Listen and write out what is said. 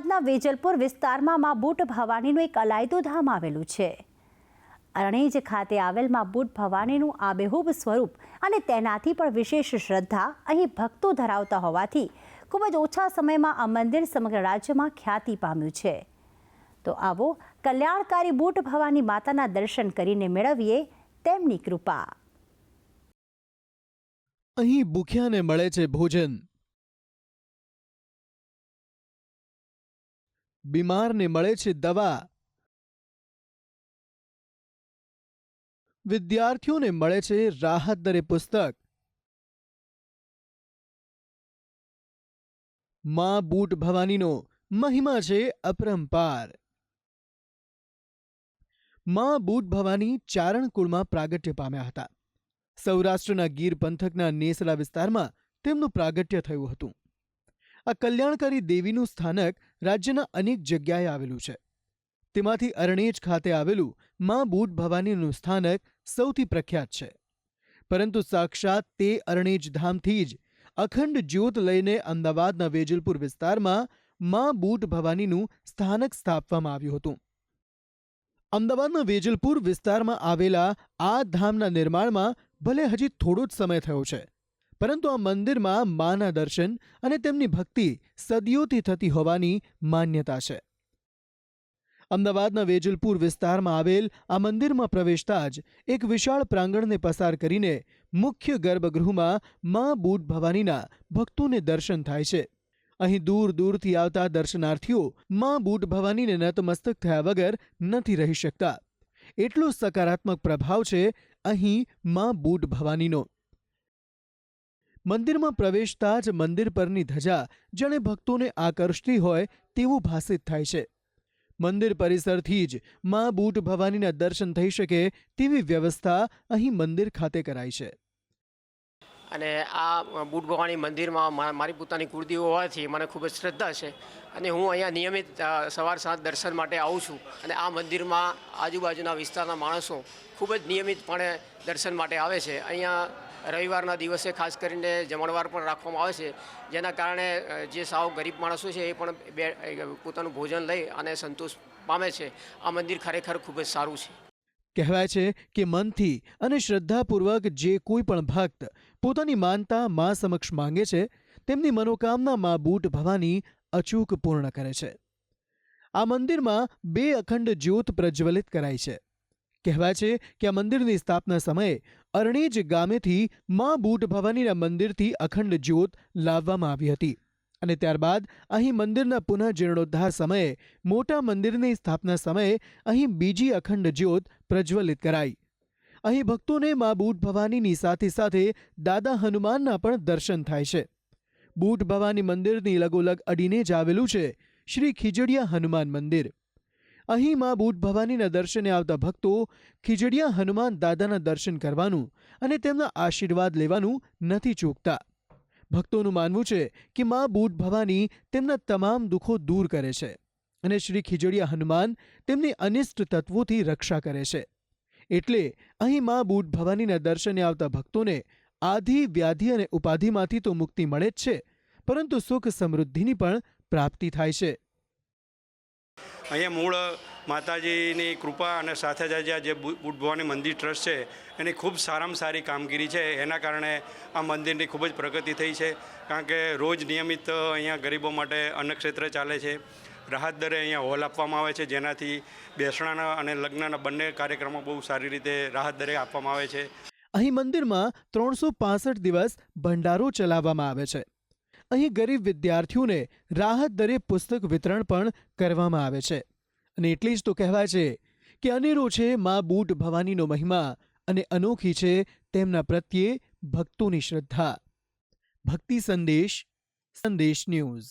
અમદાવાદના વેજલપુર વિસ્તારમાં માં બુટ ભવાનીનું એક અલાયદું ધામ આવેલું છે. અરણેજ ખાતે આવેલમાં બુટ ભવાનીનું આબેહૂબ સ્વરૂપ અને તેનાથી પણ વિશેષ શ્રદ્ધા અહીં ભક્તો ધરાવતા હોવાથી ખૂબ જ ઓછા સમયમાં આ મંદિર સમગ્ર રાજ્યમાં ખ્યાતિ પામ્યું છે. તો આવો કલ્યાણકારી બુટ ભવાની માતાના દર્શન કરીને મેળવીએ તેમની કૃપા. અહીં ભૂખ્યાને મળે છે ભોજન. બીમારને મળે છે દવા. વિદ્યાર્થીઓને મળે છે રાહત દરે પુસ્તક. માં બૂટ ભવાનીનો મહિમા છે અપરંપાર. માં બૂટ ભવાની ચારણ કુળમાં પ્રાગટ્ય પામ્યા હતા. સૌરાષ્ટ્રના ગીર પંથકના નેસલા વિસ્તારમાં તેમનું પ્રાગટ્ય થયું હતું. આ કલ્યાણકારી દેવીનું સ્થાનક રાજ્યના અનેક જગ્યાએ આવેલું છે. તેમાંથી અરણેજ ખાતે આવેલું મા બૂટ ભવાનીનું સ્થાનક સૌથી પ્રખ્યાત છે. પરંતુ સાક્ષાત તે અરણેજ ધામથી જ અખંડ જ્યોત લઈને અમદાવાદના વેજલપુર વિસ્તારમાં મા બૂટ ભવાનીનું સ્થાનક સ્થાપવામાં આવ્યું હતું. અમદાવાદના વેજલપુર વિસ્તારમાં આવેલા આ ધામના નિર્માણમાં ભલે હજી થોડો જ સમય થયો છે પરંતુ આ મંદિરમાં માના દર્શન અને તેમની ભક્તિ સદીઓથી થતી હોવાની માન્યતા છે. અમદાવાદના વેજલપુર વિસ્તારમાં આવેલ આ મંદિરમાં પ્રવેશતા જ એક વિશાળ પ્રાંગણને પસાર કરીને મુખ્ય ગર્ભગૃહમાં મા બૂટ ભવાનીના ભક્તોને દર્શન થાય છે. અહીં દૂર દૂરથી આવતા દર્શનાર્થીઓ મા બૂટ ભવાનીને નતમસ્તક થયા વગર નથી રહી શકતા. એટલો સકારાત્મક પ્રભાવ છે અહીં મા બૂટ ભવાનીનો. મંદિરમાં પ્રવેશતા જ મંદિર પરની ધજા જેણે ભક્તોને આકર્ષતી હોય તેવું ભાસિત થાય છે. મંદિર પરિસરથી જ મા બૂટ ભવાનીના દર્શન થઈ શકે તેવી વ્યવસ્થા અહીં મંદિર ખાતે કરાઈ છે. અને આ બુટ ભવાની મંદિરમાં મારી પોતાની કુળદેવી હોવાથી મને ખૂબ જ શ્રદ્ધા છે. અને હું અહીંયા નિયમિત સવાર સાંજ દર્શન માટે આવું છું. અને આ મંદિરમાં આજુબાજુના વિસ્તારના માણસો ખૂબ જ નિયમિતપણે દર્શન માટે આવે છે. અહીંયા રવિવારના દિવસે ખાસ કરીને જમણવાર પણ રાખવામાં આવે છે. જેના કારણે જે સાવ ગરીબ માણસો છે એ પણ બે પોતાનું ભોજન લઈ અને સંતોષ પામે છે. આ મંદિર ખરેખર ખૂબ જ સારું છે. કહેવાય છે કે મનથી અને શ્રદ્ધાપૂર્વક જે કોઈ પણ ભક્ત પોતાની માનતા મા સમક્ષ માંગે છે, તેમની મનોકામના મા બૂટ ભવાની અચૂક પૂર્ણ કરે છે. આ મંદિરમાં બે અખંડ જ્યોત પ્રજ્વલિત કરાઈ છે. કહેવાય છે કે આ મંદિરની સ્થાપના સમયે અરણેજ ગામેથી મા બૂટ ભવાનીના મંદિરથી અખંડ જ્યોત લાવવામાં આવી હતી. અને ત્યારબાદ અહીં મંદિરના પુનઃ જીર્ણોદ્ધાર સમયે, મોટા મંદિરની સ્થાપના સમયે અહીં બીજી અખંડ જ્યોત પ્રજ્વલિત કરાઈ. અહીં ભક્તોને મા બૂટ ભવાનીની સાથે સાથે દાદા હનુમાનના પણ દર્શન થાય છે. બૂટ ભવાની મંદિરની લગોલગ અડીને જ આવેલું છે શ્રી ખીજડીયા હનુમાન મંદિર. અહીં મા બૂટ ભવાનીના દર્શને આવતા ભક્તો ખીજડીયા હનુમાન દાદાના દર્શન કરવાનું અને તેમના આશીર્વાદ લેવાનું નથી ચૂકતા. ભક્તોનું માનવું છે કે મા બુટ ભવાની તેમના તમામ દુઃખો દૂર કરે છે અને શ્રી ખીજડીયા હનુમાન તેમની અનિષ્ટ તત્વોથી રક્ષા કરે છે. એટલે અહીં મા બૂટ ભવાનીના દર્શને આવતા ભક્તોને આધિ, વ્યાધિ અને ઉપાધિમાંથી તો મુક્તિ મળે જ છે, પરંતુ સુખ સમૃદ્ધિની પણ પ્રાપ્તિ થાય છે. અહીંયા મૂળ માતાજીની કૃપા અને સાથે જ આજે જે બુ- ભવાની મંદિર ટ્રસ્ટ છે, એની ખૂબ સારામાં સારી કામગીરી છે. એના કારણે આ મંદિરની ખૂબ જ પ્રગતિ થઈ છે. કારણ કે રોજ નિયમિત અહીંયા ગરીબો માટે અન્નક્ષેત્ર ચાલે છે. રાહત દરે અહીંયા હોલ આપવામાં આવે છે. જેનાથી બેસણાના અને લગ્નના બંને કાર્યક્રમો બહુ સારી રીતે રાહત દરે આપવામાં આવે છે. અહીં મંદિરમાં ત્રણસો દિવસ ભંડારો ચલાવવામાં આવે છે. અહીં ગરીબ વિદ્યાર્થીઓને રાહત દરે પુસ્તક વિતરણ પણ કરવામાં આવે છે. અને એટલી જ તો કહેવાય છે કે અનેરો છે મા બૂટ ભવાનીનો મહિમા અને અનોખી છે તેમના પ્રત્યે ભક્તોની શ્રદ્ધા. ભક્તિ સંદેશ સંદેશ ન્યૂઝ.